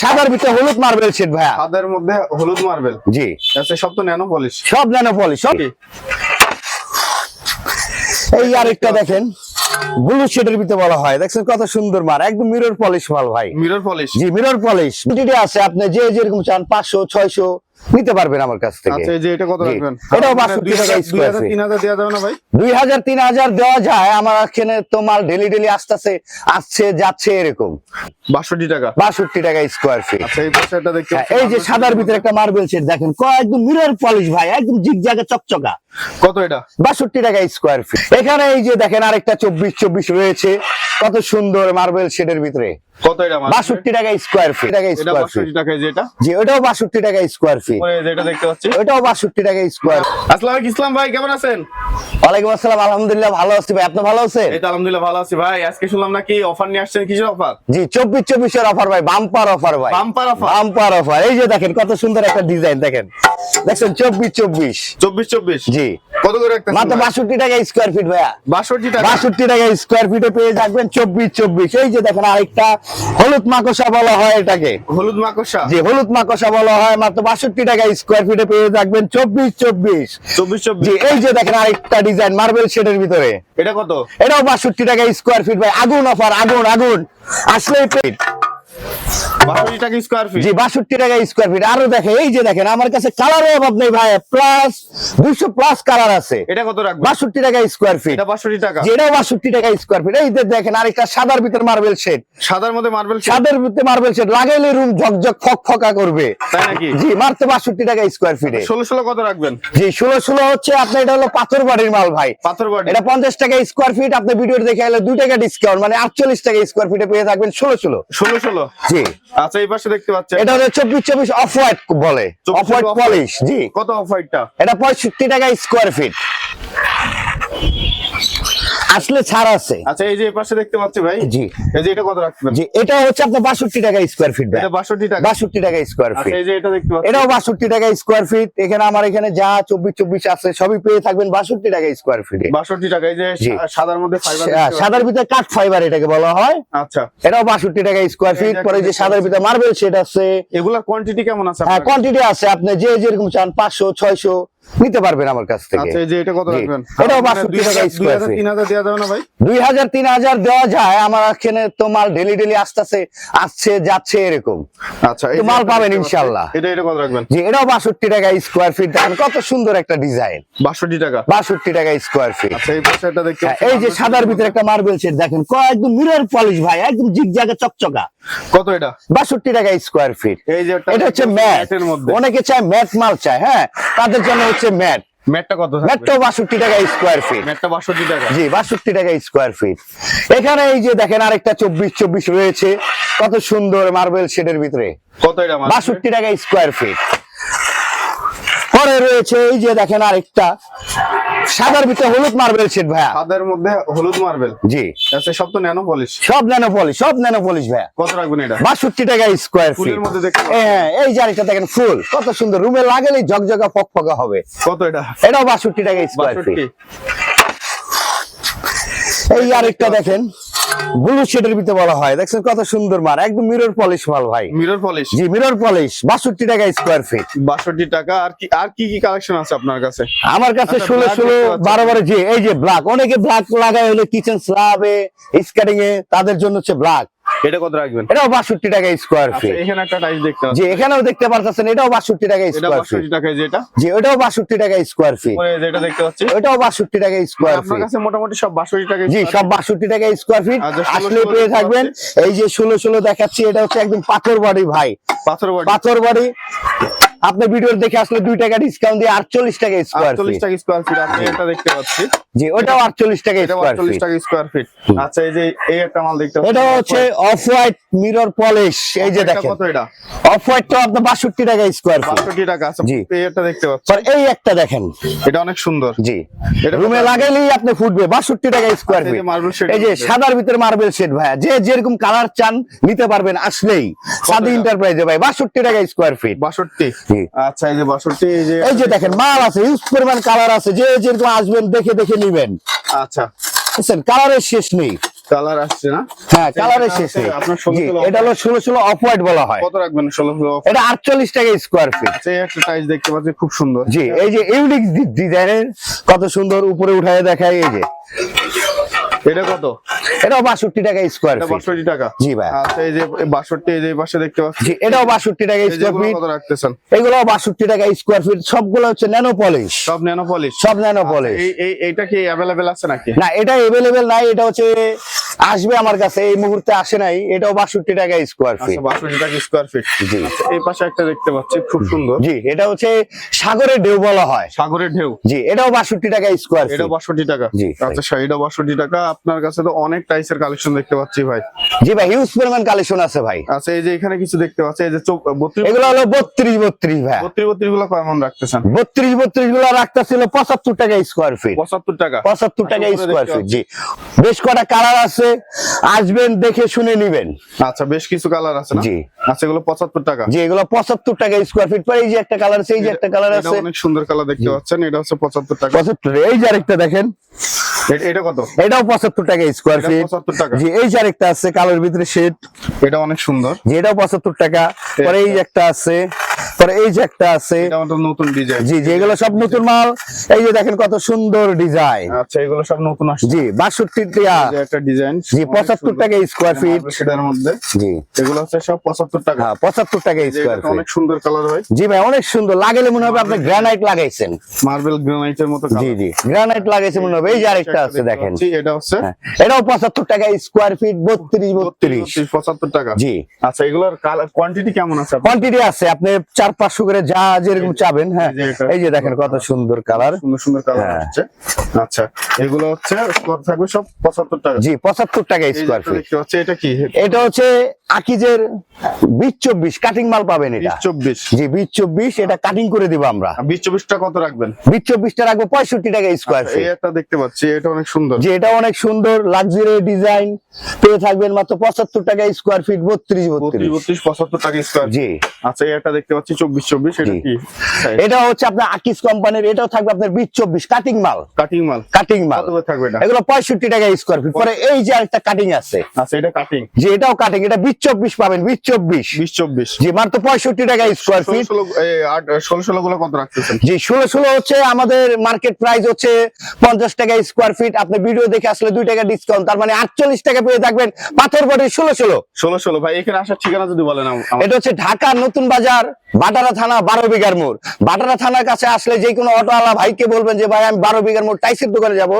সাদার ভিতরে হলুদ মার্বেল সেট ভাইয়া। সাদার মধ্যে হলুদ মার্বেল জি। আচ্ছা সব তো ন্যানো পলিশ সব ন্যানো পলিশ সব। এই আরেকটা দেখেন। ব্লু শেডের ভিতরে বলা হয়। দেখছেন কত সুন্দর একদম মিরর পলিশ মাল ভাই। মিরর পলিশ জি মিরর পলিশ কোয়ান্টিটি আছে আপনি যে যেরকম চান পাঁচশো ছয়শো নিতে পারবেন আমার কাছ থেকে। আচ্ছা যে এটা কত রাখবেন? মানে 62 টাকা হাজার দেওয়া যাবে না ভাই? দুই হাজার তিন হাজার দেওয়া যায় আমার এখানে তো মাল ডেলি ডেলি আসতেছে আসছে যাচ্ছে এরকম। বাষট্টি টাকা। বাষট্টি টাকা স্কোয়ার ফিট আচ্ছা এই দেখতে এই যে সাদার ভিতরে একটা মার্বেল সেট দেখেন ক একদম মিরর পলিশ ভাই একদম চকচকা। কত এটা? বাষট্টি টাকা স্কোয়ার ফিট এখানে এই যে দেখেন আরেকটা চব্বিশ চব্বিশ রয়েছে। কত সুন্দর মার্বেল শেডের ভিতরে। কত এটা? বাষট্টি টাকা স্কোয়ার ফিট টাকা স্কোয়ার ফিট টাকা এই জি ওটাও বাষট্টি টাকা স্কোয়ার ফিট পরে এই যে এটা দেখতে পাচ্ছি। ওটাও বাষট্টি টাকা স্কোয়ার আসসালামু ইসলাম ভাই কেমন আছেন? ওয়ালাইকুম আসসালাম আলহামদুলিল্লাহ ভালো আছি ভাই। আপনি ভালো আছেন? এই তো আলহামদুলিল্লাহ ভালো আছি ভাই। আজকে শুনলাম নাকি অফার নিয়ে আসছেন। কিসের অফার জি চব্বিশ চব্বিশের অফার ভাই বাম্পার অফার ভাই। বাম্পার অফার বাম্পার অফার এই যে দেখেন কত সুন্দর একটা ডিজাইন দেখেন। দেখছেন চব্বিশ চব্বিশ। চব্বিশ চব্বিশ? জি। কত করে একটা মাত্র বাষট্টি টাকা স্কোয়ার ফিট ভাইয়া। বাষট্টি টাকা? বাষট্টি টাকা স্কোয়ার ফিটে পেয়ে থাকবেন চব্বিশ চব্বিশ। এই যে দেখেন আরেকটা হলুদ মাকসা বলা হয় এটাকে। হলুদ মাকড়সা যে হলুদ মাকসা বলা হয় মাত্র বাষট্টি টাকা স্কোয়ার ফিটে পেয়ে থাকবেন চব্বিশ চব্বিশ। চব্বিশ চব্বিশ। জি এই যে দেখেন আরেকটা ডিজাইন মার্বেল শেডের ভিতরে। এটা কত? এটাও বাষট্টি টাকা স্কোয়ার ফিট ভাই। আগুন অফার আগুন আগুন। আসলেই পেট বাষট্টি টাকা স্কোয়ার ফিট জি বাষট্টি টাকা স্কোয়ার ফিট আরও দেখে এই যে দেখেন আমার কাছে কালারের অভাব নেই ভাই। প্লাস দুইশো প্লাস কালার আছে। এটা কত রাখবেন বাষট্টি টাকা স্কোয়ার ফিট বাষট্টি টাকা। যেটাও বাষট্টি টাকা স্কোয়ার ফিট এই দেখেন আরেকটা সাদার ভিতর মার্বেল শেড সাদার মধ্যে মার্বেল সাদের ভিতরে মার্বেল শেড লাগাইলে রুম ঝকঝক ফক ফকা করবে। তাই নাকি? জি মাত্র বাষট্টি টাকা স্কোয়ার ফিটে ষোলো ষোলো কত রাখবেন? জি ষোলো ষোলো হচ্ছে আপনার এটা হলো পাথর বাড়ির মাল ভাই। পাথর বাড়ি। এটা পঞ্চাশ টাকা স্কোয়ার ফিট আপনি ভিডিও দেখে এলে দুই টাকা ডিসকাউন্ট মানে আটচল্লিশ টাকা স্কোয়ার ফিটে পেয়ে থাকবেন ষোলো ষোলো। ষোলো ষোলো। জি। আচ্ছা এই পাশে দেখতে পাচ্ছেন। এটা হলো চব্বিশ চব্বিশ অফ হোয়াইট বলে 24 অফ হোয়াইট পলিশ জি। কত অফ হোয়াইটটা এটা পঁয়ষট্টি টাকা স্কোয়ার ফিট আসলে ছাড় আছে। আচ্ছা এই যে পাশে দেখতে পাচ্ছি ভাই জি। এই যে এটা কত রাখবেন? জি এটা হচ্ছে আপনার বাষট্টি টাকা স্কোয়ার ফিট এটা বাষট্টি টাকা। বাষট্টি টাকা স্কোয়ার আচ্ছা এই যে এটা দেখতে পাচ্ছি। এটাও বাষট্টি টাকা স্কোয়ার ফিট এখানে আমার এখানে যা চব্বিশ চব্বিশ আছে সবই পেয়ে থাকবেন বাষট্টি টাকা স্কোয়ার ফিটে বাষট্টি টাকা এই যে সাদার মধ্যে ফাইবার সাদার ভিতরে কাঠ ফাইবার এটাকে বলা হয়। আচ্ছা। এটাও বাষট্টি টাকা স্কোয়ার ফিট পরে যে সাদার ভিতরে মার্বেল সেট আছে। এগুলা কোয়ান্টিটি কেমন আছে হ্যাঁ কোয়ান্টিটি আছে। আপনি যে যেরকম চান পাঁচশো ছয়শো নিতে পারবেন আমার কাছ থেকে। আচ্ছা এই যে এটা কত রাখবেন? এটাও মানে 62 টাকা দেওয়া যাবে না ভাই? যায় আমার এখানে তো মাল ডেলি ডেলি আসছে যাচ্ছে এরকম। আচ্ছা মাল পাবেন ইনশাল্লাহ। এটা এটা কত রাখবেন? যে এটাও বাষট্টি টাকা স্কোয়ার ফিট দেখেন কত সুন্দর একটা ডিজাইন বাষট্টি টাকা? বাষট্টি টাকা স্কোয়ার ফিট আচ্ছা এই পাশে একটা দেখতে হ্যাঁ, এই যে সাদার ভিতরে একটা মার্বেল সেট দেখেন একদম মিরর পলিশ ভাই একদম চকচকা। কত এটা? বাষট্টি টাকা স্কোয়ার ফিট এই যে এটা হচ্ছে ম্যাট অনেকে চায় ম্যাট মাল চায় হ্যাঁ। তাদের জন্য হচ্ছে ম্যাট। ম্যাটটা কত থাকবে? বাষট্টি টাকা স্কোয়ার ফিট ম্যাটটা বাষট্টি টাকা। জি বাষট্টি টাকা স্কোয়ার ফিট এখানে এই যে দেখেন আরেকটা চব্বিশ চব্বিশ রয়েছে। কত সুন্দর মার্বেল শেডের ভিতরে। কত এটা বাষট্টি টাকা স্কোয়ার ফিট পরে রয়েছে এই যে দেখেন আরেকটা। সাদার ভিতরে হলুদ মার্বেল শীত ভাইয়া। সাদার মধ্যে হলুদ মার্বেল জি। আচ্ছা সব তো ন্যানো পলিশ সব ন্যানো পলিশ সব ন্যানো পলিশ ভাইয়া। কত রাখবেন এটা? বাষট্টি টাকা স্কয়ার ফিট ফুলের মধ্যে দেখতে হ্যাঁ এই জারিটা দেখেন ফুল। কত সুন্দর। রুমে লাগালে ঝকঝকা ফকফকা হবে। কত এটা? এটাও বাষট্টি টাকা স্কয়ার ফিট এই আরেকটা দেখেন ব্লু শেডের ভিতরে বলা হয়। দেখছেন কত সুন্দর মার একদম মিরর পলিশ মাল ভাই। মিরর পলিশ জি মিরর পলিশ বাষট্টি টাকা স্কয়ার ফিট বাষট্টি টাকা আর কি আর কি কি কালেকশন আছে আপনার কাছে? আমার কাছে আচ্ছা, ষোলো black ষোলো দেখতে পাচ্ছি। বারো বারো জি এই যে ব্ল্যাক অনেকে ব্ল্যাক লাগায় হলো কিচেন স্ল্যাবে স্কেটিং এ তাদের জন্য হচ্ছে ব্ল্যাক এটা কত রাখবেন? এটাও বাষট্টি টাকা স্কোয়ার আচ্ছা ফিট এখানে একটা টাইস দেখতে পাচ্ছি। জি এখানেও দেখতে পারতেছেন এটাও বাষট্টি টাকা এটা স্কোয়ার ফিট বাষট্টি টাকা যেটা জি ওটাও বাষট্টি টাকা স্কোয়ার ফিট পরে যেটা দেখতে পাচ্ছি। ওটাও বাষট্টি টাকা স্কোয়ার আপনার কাছে মোটামুটি সব বাষট্টি টাকা জি সব বাষট্টি টাকা স্কোয়ার ফিট আসলে পেয়ে থাকবেন এই যে ষোলো ষোলো দেখাচ্ছি এটা হচ্ছে একদম পাথর বডি ভাই। পাথর বাড়ি পাথর বডি আপনি ভিডিও দেখে আসলে দুই টাকা ডিসকাউন্ট দিয়ে আটচল্লিশ টাকা স্কোয়ার আটচল্লিশ টাকা স্কোয়ার ফিট আপনি এটা দেখতে পাচ্ছি। জি ওটাও আটচল্লিশ টাকা এটা স্কোয়ার আটচল্লিশ টাকা স্কোয়ার ফিট আচ্ছা এই যে এই একটা মাল দেখতে এটা হচ্ছে অফ হোয়াইট মিরর পলিশ এই যে দেখেন। কত এটা? অফ হোয়াইট তো আপনার বাষট্টি টাকা স্কোয়ার ফিট বাষট্টি টাকা আছে জি। এই একটা দেখতে পাচ্ছি। এই একটা দেখেন। এটা অনেক সুন্দর। জি। এটা রুমে লাগাইলেই আপনি ফুটবে বাষট্টি টাকা স্কোয়ার আচ্ছা, ফিট এই যে সাদার ভিতরে মার্বেল শেড ভাইয়া যে যেরকম কালার চান নিতে পারবেন আসলেই। সাদি? এন্টারপ্রাইজে ভাই বাষট্টি টাকা স্কোয়ার ফিট বাষট্টি? জি। আচ্ছা এই যে বাষট্টি এই যে এই যে দেখেন মাল আছে ইউজ পরিমাণ কালার আছে যে যেরকম আসবেন দেখে দেখে নিবেন। আচ্ছা। বুঝছেন? কালারের শেষ নেই। কালার আসছে না? হ্যাঁ কালারের শেষ নেই। এটা হলো ষোলো ষোলো অফ হোয়াইট বলা হয়। কত রাখবেন? ষোলো ষোলো এটা আটচল্লিশ টাকা স্কোয়ার ফিট এই একটা সাইজ দেখতে পাচ্ছি খুব সুন্দর। জি এই যে ইউনিক ডিজাইনের কত সুন্দর উপরে উঠায় দেখায় এই যে। এটা কত? এটাও বাষট্টি টাকা স্কোয়ার ফিট বাষট্টি টাকা। জি ভাই। আচ্ছা এই যে বাষট্টি এই যে পাশে দেখতে পাচ্ছি। জি এটাও বাষট্টি টাকা এই স্কোয়ার ফিট কত রাখতেছেন? এগুলো বাষট্টি টাকা স্কোয়ার ফিট সবগুলো হচ্ছে ন্যানো পলিশ সব ন্যানো পলিশ সব ন্যানো পলিশ এই এই এইটা কি অ্যাভেলেবেল আছে নাকি? না এটা এভেলেবেল নাই এটা হচ্ছে আসবে আমার কাছে এই মুহূর্তে আসে নাই এটাও বাষট্টি টাকা স্কোয়ার ফিট আচ্ছা বাষট্টি টাকা স্কোয়ার ফিট জি। এই পাশে একটা দেখতে পাচ্ছি খুব সুন্দর। জি এটা হচ্ছে সাগরের ঢেউ বলা হয়। সাগরের ঢেউ। জি এটাও বাষট্টি টাকা স্কোয়ার এটা ফিট বাষট্টি টাকা। জি। আচ্ছা শাড়িটা বাষট্টি টাকা। আপনার কাছে তো অনেক টাইসের কালেকশন দেখতে পাচ্ছি ভাই। জি ভাই হিউজ পরিমাণ কালেকশন আছে ভাই। আচ্ছা এই যে এখানে কিছু দেখতে পাচ্ছি এই যে বত্রিশ এগুলো হলো বত্রিশ বত্রিশ ভাই। বত্রিশ বত্রিশগুলো কেমন রাখতেছেন? বত্রিশ বত্রিশগুলো রাখতে ছিল পঁচাত্তর টাকা স্কোয়ার ফিট পঁচাত্তর টাকা। পঁচাত্তর টাকা আচ্ছা, স্কোয়ার ফিট জি। বেশ কটা কালার আছে আসবেন দেখে শুনে নিবেন। আচ্ছা বেশ কিছু কালার আছে জি। আচ্ছা এগুলো পঁচাত্তর টাকা। যে এগুলো পঁচাত্তর টাকা স্কোয়ার ফিট পরে এই যে একটা কালার আছে এই যে একটা কালার আছে। অনেক সুন্দর কালার দেখতে পাচ্ছেন এটা হচ্ছে পঁচাত্তর টাকা। পঁচাত্তর এই যে আরেকটা দেখেন। এটা কত? এটাও পঁচাত্তর টাকা স্কোয়ার ফিট 75 টাকা। জি এই যে আরেকটা আছে কালোর ভিতরে শেড এটা অনেক সুন্দর। এটাও পঁচাত্তর টাকা। পরে এই যে একটা আছে। পরে এই যে একটা আছে নতুন ডিজাইন জি জি এগুলো সব নতুন মাল। এই যে দেখেন কত সুন্দর ডিজাইন আচ্ছা এগুলো সব নতুন আসছে। জি বাষট্টি টাকা একটা ডিজাইন জি পঁচাত্তর টাকা স্কোয়ার ফিট সেটার মধ্যে। জি। এগুলো হচ্ছে সব পঁচাত্তর টাকা হ্যাঁ পঁচাত্তর টাকা এই স্কোয়ার ফিট অনেক সুন্দর কালার হয়। জি ভাই অনেক সুন্দর। লাগালে মনে হবে আপনি গ্রানাইট লাগাইছেন। মার্বেল গ্রানাইটের মতো জি জি গ্রানাইট লাগাইছে মনে হবে। এই যে আরেকটা আছে দেখেন। পাচ্ছি, এটা হচ্ছে হ্যাঁ, এটাও পঁচাত্তর টাকা স্কোয়ার ফিট বত্রিশ। বত্রিশ পঁচাত্তর টাকা। জি। আচ্ছা এগুলোর কোয়ান্টিটি কেমন আছে কোয়ান্টিটি আছে আপনি চার পাঁচশো করে যা যেরকম চাবেন হ্যাঁ। এই যে এটা- দেখেন কত সুন্দর কালার। সুন্দর সুন্দর কালার হ্যাঁ। আসছে। আচ্ছা এগুলো হচ্ছে থাকবে সব পঁচাত্তর টাকা। জি পঁচাত্তর টাকা স্কোয়ার ফিট দেখতে এটা কি? এটা হচ্ছে আকিজের বিশ চব্বিশ কাটিং মাল পাবেন এটা। চব্বিশ। জি বিশ চব্বিশ এটা কাটিং করে দিব আমরা। বিশ চব্বিশটা কত রাখবেন? বিশ চব্বিশটা রাখব পঁয়ষট্টি টাকা স্কোয়ার ফিট একটা দেখতে পাচ্ছি এটা অনেক সুন্দর। যে এটা অনেক সুন্দর লাক্সারি ডিজাইন পেয়ে থাকবেন মাত্র পঁচাত্তর টাকা স্কোয়ার ফিট বত্রিশ বত্রিশ। বত্রিশ পঁচাত্তর টাকা স্কোয়ার জি। আচ্ছা একটা দেখতে পাচ্ছি চব্বিশ চব্বিশ এটা কি? এটা হচ্ছে আপনার আকিস কোম্পানির এটাও থাকবে আপনার বিশ চব্বিশ কাটিং মাল। কাটিং মাল। কাটিং মাল। থাকবে এগুলো পঁয়ষট্টি টাকা স্কোয়ার ফিট পরে এই যে কাটিং আছে। আচ্ছা এটা কাটিং যে এটাও কাটিং এটা বিশ চব্বিশ পাবেন বিশ চব্বিশ। বিশ চব্বিশ। জি মাত্র পঁয়ষট্টি টাকা স্কোয়ার ষোলো ফিট ষোলো ষোলো গুলো কত রাখতেছেন? জি ষোলো ষোলো হচ্ছে আমাদের মার্কেট প্রাইস হচ্ছে পঞ্চাশ টাকা স্কোয়ার ফিট আপনি ভিডিও দেখে আসলে দুই টাকা ডিসকাউন্ট তার মানে আটচল্লিশ টাকা পেয়ে থাকবেন পাথর বডি ষোলো ষোলো। ষোলো ষোলো। ভাই এখানে আসার ঠিকানা যদি বলেন এটা হচ্ছে ঢাকা নতুন বাজার বাটারা থানা বারো বিঘার মোড়। বাটারা থানার কাছে আসলে যে কোনো অটোওয়ালা ভাইকে বলবেন যে, ভাই, আমি বারো বিঘার মোড় টাইসের দোকানে যাব।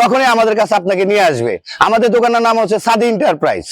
তখনই আমাদের কাছে আপনাকে নিয়ে আসবে। আমাদের দোকানের নাম হচ্ছে সাদি এন্টারপ্রাইজ।